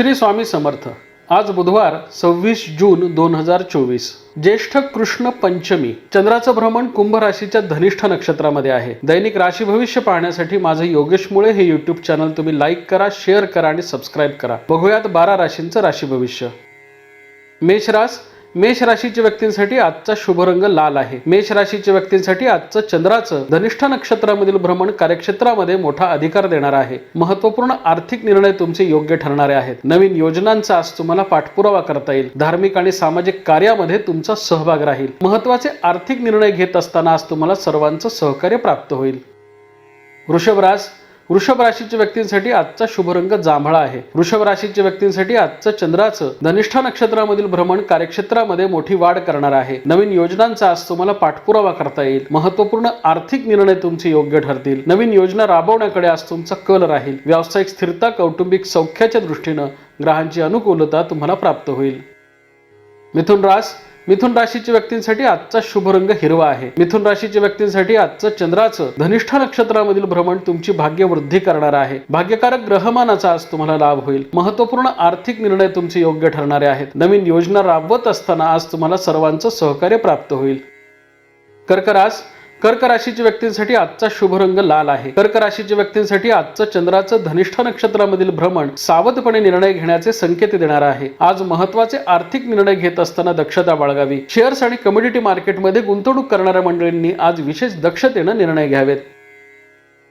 श्री स्वामी समर्थ. आज बुधवार सव्वीस जून दोन हजार चोवीस. ज्येष्ठ कृष्ण पंचमी चंद्राचं भ्रमण कुंभ राशीच्या धनिष्ठ नक्षत्रामध्ये आहे. दैनिक राशी भविष्य पाहण्यासाठी माझं योगेश मुळे हे युट्यूब चॅनल तुम्ही लाईक करा शेअर करा आणि सबस्क्राईब करा. बघूयात बारा राशींचं राशी भविष्य. मेष रास मेष राशीच्या व्यक्तींसाठी आजचा शुभ रंग लाल आहे. मेष राशीच्या व्यक्तींसाठी आजचं चंद्राचं धनिष्ठ नक्षत्रामधील भ्रमण कार्यक्षेत्रामध्ये मोठा अधिकार देणार आहे. महत्त्वपूर्ण आर्थिक निर्णय तुमचे योग्य ठरणारे आहेत. नवीन योजनांचा आज तुम्हाला पाठपुरावा करता येईल. धार्मिक आणि सामाजिक कार्यामध्ये तुमचा सहभाग राहील. महत्त्वाचे आर्थिक निर्णय घेत असताना आज तुम्हाला सर्वांचं सहकार्य प्राप्त होईल. वृषभराज वृषभ राशीच्या व्यक्तींसाठी आजचा शुभ रंग जांभळा आहे. वृषभ राशीच्या व्यक्तींसाठी आजचं चंद्राचं धनिष्ठा नक्षत्रामधील भ्रमण कार्यक्षेत्रामध्ये मोठी वाढ करणार आहे. नवीन योजनांचा आज तुम्हाला पाठपुरावा करता येईल. महत्त्वपूर्ण आर्थिक निर्णय तुमचे योग्य ठरतील. नवीन योजना राबवण्याकडे आज तुमचा कल राहील. व्यावसायिक स्थिरता कौटुंबिक सौख्याच्या दृष्टीनं ग्रहांची अनुकूलता तुम्हाला प्राप्त होईल. मिथुन रास मिथुन राशीच्या व्यक्तींसाठी आजचा शुभ रंग हिरवा आहे. मिथुन राशीच्या व्यक्तींसाठी आजचं चंद्राचं धनिष्ठ नक्षत्रामधील भ्रमण तुमची भाग्य वृद्धी करणार आहे. भाग्यकारक ग्रहमानाचा आज तुम्हाला लाभ होईल. महत्त्वपूर्ण आर्थिक निर्णय तुमचे योग्य ठरणारे आहेत. नवीन योजना राबवत असताना आज तुम्हाला सर्वांचं सहकार्य प्राप्त होईल. कर्क रास कर्क राशीच्या व्यक्तींसाठी आजचा शुभ रंग लाल आहे. कर्क राशीच्या व्यक्तींसाठी आजचं चंद्राचं धनिष्ठ नक्षत्रामधील भ्रमण सावधपणे निर्णय घेण्याचे संकेत देणार आहे. आज महत्त्वाचे आर्थिक निर्णय घेत असताना दक्षता बाळगावी. शेअर्स आणि कम्युनिटी मार्केटमध्ये गुंतवणूक करणाऱ्या मंडळींनी आज विशेष दक्षतेनं निर्णय घ्यावेत.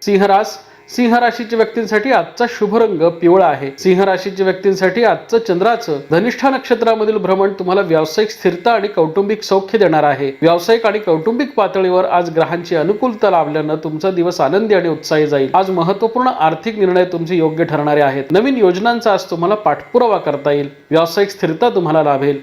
सिंहरास सिंह राशीच्या व्यक्तींसाठी आजचा शुभ रंग पिवळा आहे. सिंह राशीच्या व्यक्तींसाठी आजचं चंद्राचं धनिष्ठ नक्षत्रामधील भ्रमण तुम्हाला व्यावसायिक स्थिरता आणि कौटुंबिक सौख्य देणार आहे. व्यावसायिक आणि कौटुंबिक पातळीवर आज ग्रहांची अनुकूलता लाभल्यानं तुमचा दिवस आनंदी आणि उत्साही जाईल. आज महत्त्वपूर्ण आर्थिक निर्णय तुमचे योग्य ठरणारे आहेत. नवीन योजनांचा आज तुम्हाला पाठपुरावा करता येईल. व्यावसायिक स्थिरता तुम्हाला लाभेल.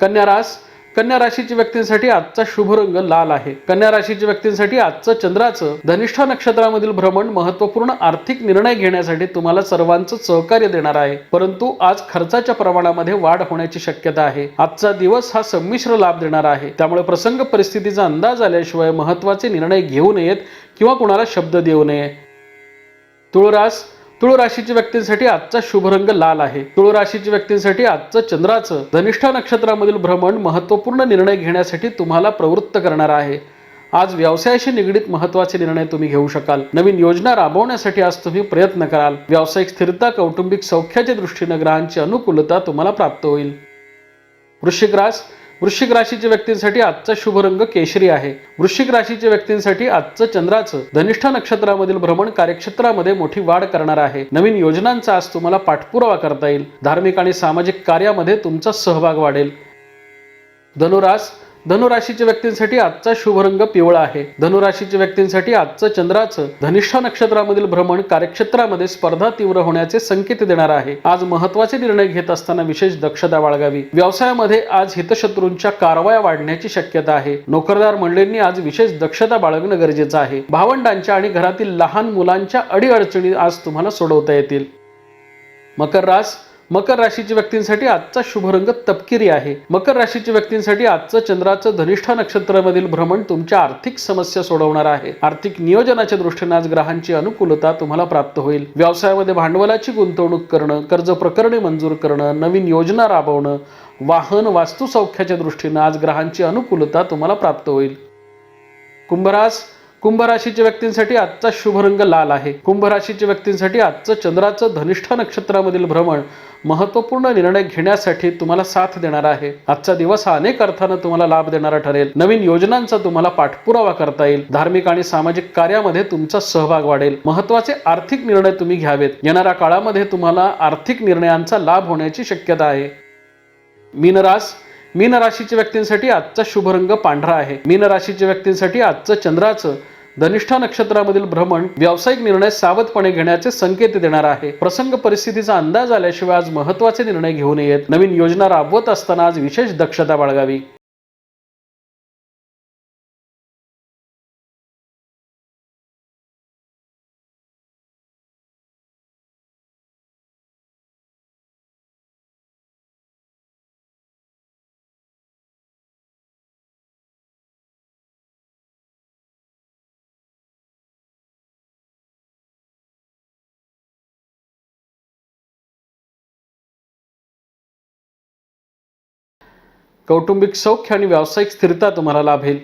कन्या रास कन्या राशीच्या व्यक्तींसाठी आजचा शुभ रंग लाल आहे. कन्या राशीच्या व्यक्तींसाठी आजचं चंद्राचं धनिष्ठा नक्षत्रामधील भ्रमण महत्त्वपूर्ण आर्थिक निर्णय घेण्यासाठी तुम्हाला सर्वांचं सहकार्य देणार आहे. परंतु आज खर्चाच्या प्रमाणामध्ये वाढ होण्याची शक्यता आहे. आजचा दिवस हा संमिश्र लाभ देणार आहे. त्यामुळे प्रसंग परिस्थितीचा अंदाज आल्याशिवाय महत्त्वाचे निर्णय घेऊ नयेत किंवा कुणाला शब्द देऊ नये. तुळरास तुळ राशीच्या व्यक्तींसाठी आजचा शुभ रंग लाल आहे. तुळ राशीच्या व्यक्तींसाठी आजचं चंद्राचं धनिष्ठा नक्षत्रामधील भ्रमण महत्त्वपूर्ण निर्णय घेण्यासाठी तुम्हाला प्रवृत्त करणार आहे. आज व्यवसायाशी निगडीत महत्त्वाचे निर्णय तुम्ही घेऊ शकाल. नवीन योजना राबवण्यासाठी आज तुम्ही प्रयत्न कराल. व्यावसायिक स्थिरता कौटुंबिक सौख्याच्या दृष्टीनं ग्रहांची अनुकूलता तुम्हाला प्राप्त होईल. वृश्चिक रास वृश्चिक राशीच्या व्यक्तींसाठी आजचा शुभ रंग केशरी आहे. वृश्चिक राशीच्या व्यक्तींसाठी आजचं चंद्राचं धनिष्ठ नक्षत्रामधील भ्रमण कार्यक्षेत्रामध्ये मोठी वाढ करणार आहे. नवीन योजनांचा आज तुम्हाला पाठपुरावा करता येईल. धार्मिक आणि सामाजिक कार्यामध्ये तुमचा सहभाग वाढेल. धनुरास धनुराशीच्या व्यक्तींसाठी आजचा शुभ रंग पिवळा आहे. धनुराशीच्या व्यक्तींसाठी आजचं चंद्राचं धनिष्ठा नक्षत्रामधील भ्रमण कार्यक्षेत्रामध्ये स्पर्धा तीव्र होण्याचे संकेत देणार आहे. आज महत्त्वाचे निर्णय घेत असताना विशेष दक्षता बाळगावी. व्यवसायामध्ये आज हितशत्रूंच्या कारवाया वाढण्याची शक्यता आहे. नोकरदार मंडळींनी आज विशेष दक्षता बाळगणं गरजेचं आहे. भावंडांच्या आणि घरातील लहान मुलांच्या अडीअडचणी आज तुम्हाला सोडवता येतील. मकर रास मकर राशीच्या व्यक्तींसाठी आजचा शुभ रंग तपकिरी आहे. मकर राशीच्या व्यक्तींसाठी आजचं चंद्राचं धनिष्ठा नक्षत्रामधील भ्रमण तुमच्या आर्थिक समस्या सोडवणार आहे. आर्थिक नियोजनाच्या दृष्टीने आज ग्रहांची अनुकूलता तुम्हाला प्राप्त होईल. व्यवसायामध्ये भांडवलाची गुंतवणूक करणं कर्ज प्रकरणे मंजूर करणं नवीन योजना राबवणं वाहन वास्तुसौख्याच्या दृष्टीनं आज ग्रहांची अनुकूलता तुम्हाला प्राप्त होईल. कुंभरास कुंभ राशीच्या व्यक्तींसाठी आजचा शुभ रंग लाल आहे. कुंभ राशीच्या व्यक्तींसाठी आजचं चंद्राचं धनिष्ठ नक्षत्रामधील भ्रमण महत्त्वपूर्ण निर्णय घेण्यासाठी तुम्हाला साथ देणार आहे. आजचा दिवस हा अनेक अर्थानं तुम्हाला लाभ देणारा ठरेल. नवीन योजनांचा तुम्हाला पाठपुरावा करता येईल. धार्मिक आणि सामाजिक कार्यामध्ये तुमचा सहभाग वाढेल. महत्त्वाचे आर्थिक निर्णय तुम्ही घ्यावेत. येणाऱ्या काळामध्ये तुम्हाला आर्थिक निर्णयांचा लाभ होण्याची शक्यता आहे. मीनरास मीन राशीच्या व्यक्तींसाठी आजचा शुभ रंग पांढरा आहे. मीन राशीच्या व्यक्तींसाठी आजचं चंद्राचं धनिष्ठा नक्षत्रामधील भ्रमण व्यावसायिक निर्णय सावधपणे घेण्याचे संकेत देणार आहे. प्रसंग परिस्थितीचा अंदाज आल्याशिवाय आज महत्त्वाचे निर्णय घेऊ नयेत. नवीन योजना राबवत असताना आज विशेष दक्षता बाळगावी. कौटुंबिक सौख्य आणि व्यावसायिक स्थिरता तुम्हाला लाभेल.